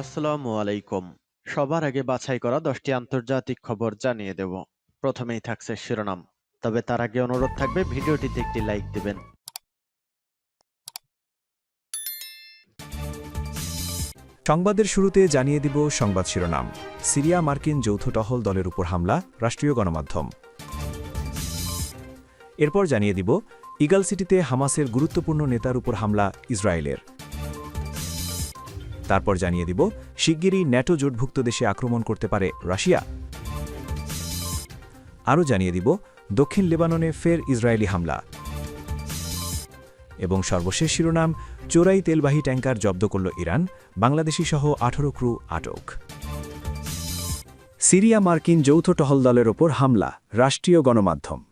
আসসালামু আলাইকুম। সবার আগে বাছাই করা দশটি আন্তর্জাতিক খবর জানিয়ে দেব। প্রথমেই থাকছে শিরোনাম। তবে তার আগে অনুরোধ থাকবে, ভিডিওটিতে একটি লাইক দিবেন। সংবাদের শুরুতে জানিয়ে দিব সংবাদ শিরোনাম। সিরিয়া মার্কিন যৌথ টহল দলের উপর হামলা, রাষ্ট্রীয় গণমাধ্যম। এরপর জানিয়ে দিব, ইগাল সিটিতে হামাসের গুরুত্বপূর্ণ নেতার উপর হামলা, ইসরায়েলের। তারপর জানিয়ে দিব, শিগগিরই ন্যাটো জোটভুক্ত দেশে আক্রমণ করতে পারে রাশিয়া। আরও জানিয়ে দিব, দক্ষিণ লেবাননে ফের ইসরায়েলি হামলা। এবং সর্বশেষ শিরোনাম, চোরাই তেলবাহী ট্যাঙ্কার জব্দ করল ইরান, বাংলাদেশি সহ আঠারো ক্রু আটক। সিরিয়া মার্কিন যৌথ টহল দলের ওপর হামলা, রাষ্ট্রীয় গণমাধ্যম।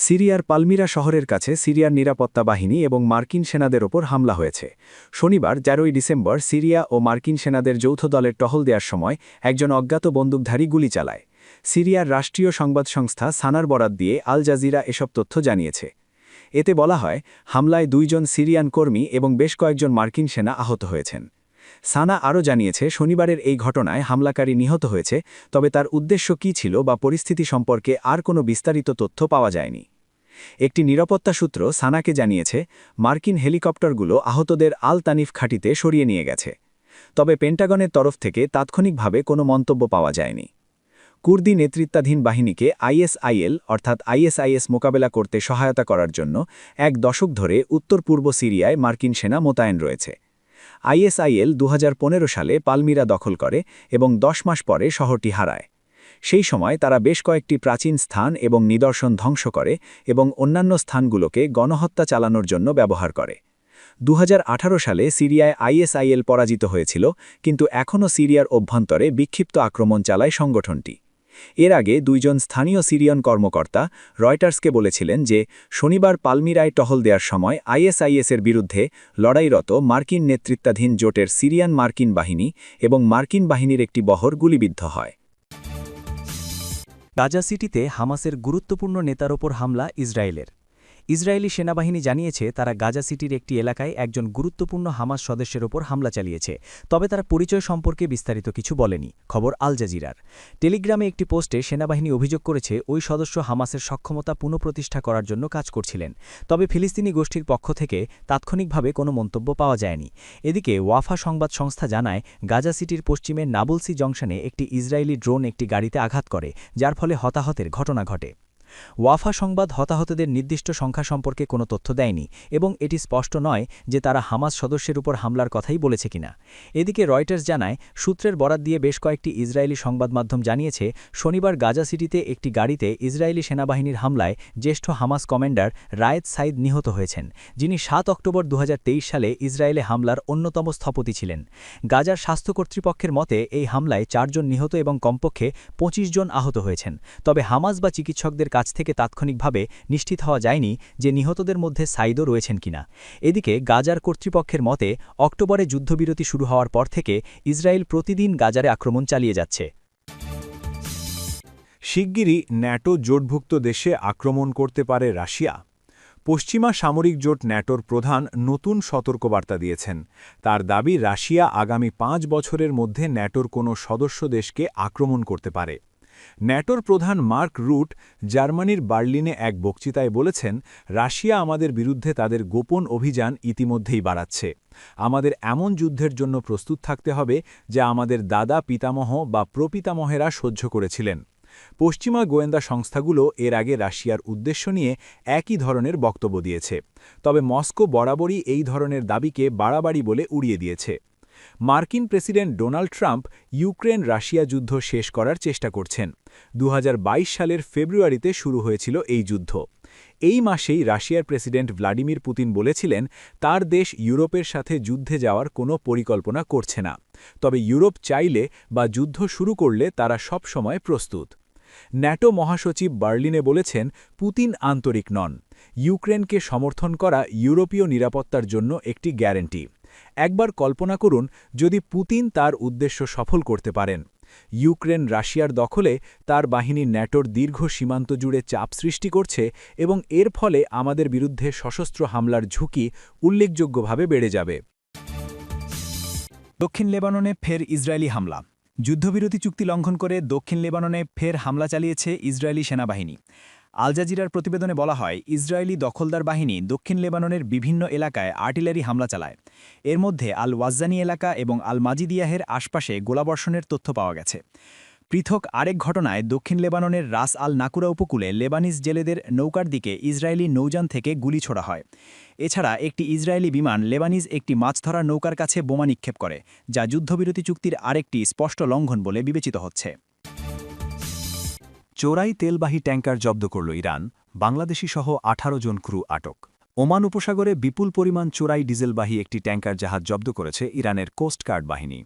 সিরিয়ার পালমিরা শহরের কাছে সিরিয়ার নিরাপত্তা বাহিনী এবং মার্কিন সেনাদের ওপর হামলা হয়েছে। শনিবার, তেরোই ডিসেম্বর, সিরিয়া ও মার্কিন সেনাদের যৌথ দলের টহল দেওয়ার সময় একজন অজ্ঞাত বন্দুকধারী গুলি চালায়। সিরিয়ার রাষ্ট্রীয় সংবাদ সংস্থা সানার বরাত দিয়ে আল জাজিরা এসব তথ্য জানিয়েছে। এতে বলা হয়, হামলায় দুইজন সিরিয়ান কর্মী এবং বেশ কয়েকজন মার্কিন সেনা আহত হয়েছেন। সানা আরও জানিয়েছে, শনিবারের এই ঘটনায় হামলাকারী নিহত হয়েছে, তবে তার উদ্দেশ্য কী ছিল বা পরিস্থিতি সম্পর্কে আর কোনো বিস্তারিত তথ্য পাওয়া যায়নি। একটি নিরাপত্তা সূত্র সানাকে জানিয়েছে, মার্কিন হেলিকপ্টারগুলো আহতদের আল তানিফ খাঁটিতে সরিয়ে নিয়ে গেছে। তবে পেন্টাগনের তরফ থেকে তাৎক্ষণিকভাবে কোনো মন্তব্য পাওয়া যায়নি। কুর্দি নেতৃত্বাধীন বাহিনীকে আইএসআইএল অর্থাৎ আইএসআইএস মোকাবেলা করতে সহায়তা করার জন্য এক দশক ধরে উত্তর পূর্ব সিরিয়ায় মার্কিন সেনা মোতায়েন রয়েছে। আইএসআইএল দুহাজার পনেরো সালে পালমিরা দখল করে এবং দশ মাস পরে শহরটি হারায়। সেই সময় তারা বেশ কয়েকটি প্রাচীন স্থান এবং নিদর্শন ধ্বংস করে এবং অন্যান্য স্থানগুলোকে গণহত্যা চালানোর জন্য ব্যবহার করে। দু হাজার আঠারো সালে সিরিয়ায় আইএসআইএল পরাজিত হয়েছিল, কিন্তু এখনও সিরিয়ার অভ্যন্তরে বিক্ষিপ্ত আক্রমণ চালায় সংগঠনটি। এর আগে দুইজন স্থানীয় সিরিয়ান কর্মকর্তা রয়টার্সকে বলেছিলেন যে, শনিবার পালমিরায় টহল দেওয়ার সময় আইএসআইএসের বিরুদ্ধে লড়াইরত মার্কিন নেতৃত্বাধীন জোটের সিরিয়ান মার্কিন বাহিনী এবং মার্কিন বাহিনীর একটি বহর গুলিবিদ্ধ হয়। গাজা সিটিতে হামাসের গুরুত্বপূর্ণ নেতার ওপর হামলা ইসরায়েলের। ইসরায়েলি সেনাবাহিনী জানিয়েছে, তারা গাজা সিটির একটি এলাকায় একজন গুরুত্বপূর্ণ হামাস সদস্যের ওপর হামলা চালিয়েছে, তবে তারা পরিচয় সম্পর্কে বিস্তারিত কিছু বলেনি, খবর আল জাজিরার। টেলিগ্রামে একটি পোস্টে সেনাবাহিনী অভিযোগ করেছে, ওই সদস্য হামাসের সক্ষমতা পুনঃপ্রতিষ্ঠা করার জন্য কাজ করছিলেন, তবে ফিলিস্তিনি গোষ্ঠীর পক্ষ থেকে তাৎক্ষণিকভাবে কোনো মন্তব্য পাওয়া যায়নি। এদিকে ওয়াফা সংবাদ সংস্থা জানায়, গাজা সিটির পশ্চিমের নাবলসি জংশনে একটি ইসরায়েলি ড্রোন একটি গাড়িতে আঘাত করে, যার ফলে হতাহতের ঘটনা ঘটে। ওয়াফা সংবাদ হতাহতদের নির্দিষ্ট সংখ্যা সম্পর্কে কোনো তথ্য দেয়নি এবং এটি স্পষ্ট নয় যে তারা হামাস সদস্যের উপর হামলার কথাই বলেছে কিনা। এদিকে রয়টার্স জানায়, সূত্রের বরাত দিয়ে বেশ কয়েকটি ইসরায়েলি সংবাদ মাধ্যম জানিয়েছে, শনিবার গাজা সিটিতে একটি গাড়িতে ইসরায়েলি সেনাবাহিনীর হামলায় জ্যেষ্ঠ হামাস কমান্ডার রায়েদ সাইদ নিহত হয়েছেন, যিনি সাত অক্টোবর দু হাজার তেইশ সালে ইসরায়েলে হামলার অন্যতম স্থপতি ছিলেন। গাজার স্বাস্থ্য কর্তৃপক্ষের মতে, এই হামলায় চারজন নিহত এবং কমপক্ষে ২৫ জন আহত হয়েছেন। তবে হামাস বা চিকিৎসকদের কাছ থেকে তাৎক্ষণিকভাবে নিশ্চিত হওয়া যায়নি যে নিহতদের মধ্যে সাইদও রয়েছেন কিনা। এদিকে গাজার কর্তৃপক্ষের মতে, অক্টোবরে যুদ্ধবিরতি শুরু হওয়ার পর থেকে ইসরায়েল প্রতিদিন গাজারে আক্রমণ চালিয়ে যাচ্ছে। শিগগিরই ন্যাটো জোটভুক্ত দেশে আক্রমণ করতে পারে রাশিয়া। পশ্চিমা সামরিক জোট ন্যাটোর প্রধান নতুন সতর্কবার্তা দিয়েছেন। তার দাবি, রাশিয়া আগামী পাঁচ বছরের মধ্যে ন্যাটোর কোনো সদস্য দেশকে আক্রমণ করতে পারে। ন্যাটোর প্রধান মার্ক রুট জার্মানির বার্লিনে এক বক্তৃতায় বলেছেন, রাশিয়া আমাদের বিরুদ্ধে তাদের গোপন অভিযান ইতিমধ্যেই বাড়াচ্ছে। আমাদের এমন যুদ্ধের জন্য প্রস্তুত থাকতে হবে যা আমাদের দাদা পিতামহ বা প্রপিতামহেরা সহ্য করেছিলেন। পশ্চিমা গোয়েন্দা সংস্থাগুলো এর আগে রাশিয়ার উদ্দেশ্য নিয়ে একই ধরনের বক্তব্য দিয়েছে, তবে মস্কো বরাবরই এই ধরনের দাবিকে বাড়াবাড়ি বলে উড়িয়ে দিয়েছে। মার্কিন president Donald Trump Ukraine Russia যুদ্ধ শেষ করার চেষ্টা করছেন। দু হাজার বাইশ সালের ফেব্রুয়ারিতে শুরু হয়েছিল এই যুদ্ধ। এই মাসেই রাশিয়ার প্রেসিডেন্ট ভ্লাদিমির পুতিন বলেছিলেন, তার দেশ ইউরোপের সাথে যুদ্ধে যাওয়ার কোনো পরিকল্পনা করছে না। তবে ইউরোপ চাইলে বা যুদ্ধ শুরু করলে তারা সব সময় প্রস্তুত। ন্যাটো মহাসচিব বার্লিনে বলেছেন, পুতিন আন্তরিক নন। ইউক্রেনকে সমর্থন করা ইউরোপীয় নিরাপত্তার জন্য একটি গ্যারেন্টি। একবার কল্পনা করুন যদি পুতিন তার উদ্দেশ্য সফল করতে পারেন। ইউক্রেন রাশিয়ার দখলে তার বাহিনী ন্যাটোর দীর্ঘ সীমান্ত জুড়ে চাপ সৃষ্টি করছে এবং এর ফলে আমাদের বিরুদ্ধে সশস্ত্র হামলার ঝুঁকি উল্লেখযোগ্যভাবে বেড়ে যাবে। দক্ষিণ লেবাননে ফের ইসরায়েলি হামলা। যুদ্ধবিরতি চুক্তি লঙ্ঘন করে দক্ষিণ লেবাননে ফের হামলা চালিয়েছে ইসরায়েলি সেনাবাহিনী। আল জাজিরার প্রতিবেদনে বলা হয়, ইসরায়েলি দখলদার বাহিনী দক্ষিণ লেবাননের বিভিন্ন এলাকায় আর্টিলারি হামলা চালায়। এর মধ্যে আল ওয়াজ্জানি এলাকা এবং আল মাজিদিয়াহের আশপাশে গোলাবর্ষণের তথ্য পাওয়া গেছে। পৃথক আরেক ঘটনায় দক্ষিণ লেবাননের রাস আল নাকুরা উপকূলে লেবানিজ জেলেদের নৌকার দিকে ইসরায়েলি নৌযান থেকে গুলি ছোড়া হয়। এছাড়া একটি ইসরায়েলি বিমান লেবানিজ একটি মাছ ধরার নৌকার কাছে বোমা নিক্ষেপ করে, যা যুদ্ধবিরতি চুক্তির আরেকটি স্পষ্ট লঙ্ঘন বলে বিবেচিত হচ্ছে। চোরাই তেলবাহী ট্যাঙ্কার জব্দ করল ইরান, বাংলাদেশি সহ আঠারো জন ক্রু আটক। ওমান উপসাগরে বিপুল পরিমাণ চোরাই ডিজেলবাহী একটি ট্যাঙ্কার জাহাজ জব্দ করেছে ইরানের কোস্টগার্ড বাহিনী।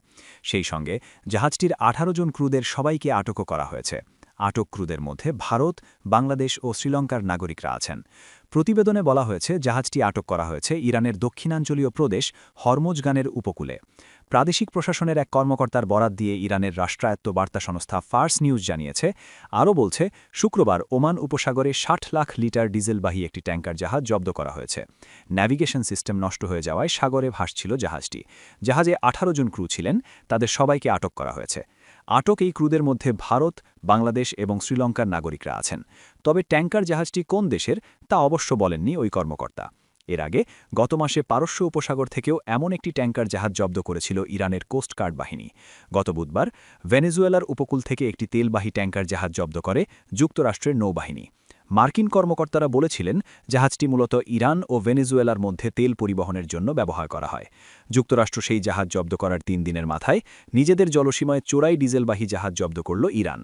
সেই সঙ্গে জাহাজটির আঠারো জন ক্রুদের সবাইকে আটকও করা হয়েছে। আটক ক্রুদের মধ্যে ভারত, বাংলাদেশ ও শ্রীলঙ্কার নাগরিকরা আছেন। প্রতিবেদনে বলা হয়েছে, জাহাজটি আটক করা হয়েছে ইরানের দক্ষিণাঞ্চলীয় প্রদেশ হরমোজগানের উপকূলে। প্রাদেশিক প্রশাসনের এক কর্মকর্তার বরাত দিয়ে ইরানের রাষ্ট্রায়ত্ত বার্তা সংস্থা ফার্স নিউজ জানিয়েছে, আরও বলছে, শুক্রবার ওমান উপসাগরে ষাট লাখ লিটার ডিজেলবাহী একটি ট্যাঙ্কার জাহাজ জব্দ করা হয়েছে। ন্যাভিগেশন সিস্টেম নষ্ট হয়ে যাওয়ায় সাগরে ভাসছিল জাহাজটি। জাহাজে আঠারো জন ক্রু ছিলেন, তাদের সবাইকে আটক করা হয়েছে। আটক এই ক্রুদের মধ্যে ভারত, বাংলাদেশ এবং শ্রীলঙ্কার নাগরিকরা আছেন। তবে ট্যাঙ্কার জাহাজটি কোন দেশের তা অবশ্য বলেননি ওই কর্মকর্তা। এর আগে গত মাসে পারস্য উপসাগর থেকেও এমন একটি ট্যাঙ্কার জাহাজ জব্দ করেছিল ইরানের কোস্টগার্ড বাহিনী। গত বুধবার ভেনেজুয়েলার উপকূল থেকে একটি তেলবাহী ট্যাঙ্কার জাহাজ জব্দ করে যুক্তরাষ্ট্রের নৌবাহিনী। মার্কিন কর্মকর্তারা বলেছিলেন, জাহাজটি মূলত ইরান ও ভেনেজুয়েলার মধ্যে তেল পরিবহনের জন্য ব্যবহার করা হয়। যুক্তরাষ্ট্র সেই জাহাজ জব্দ করার তিন দিনের মাথায় নিজেদের জলসীমায় চোরাই ডিজেলবাহী জাহাজ জব্দ করল ইরান।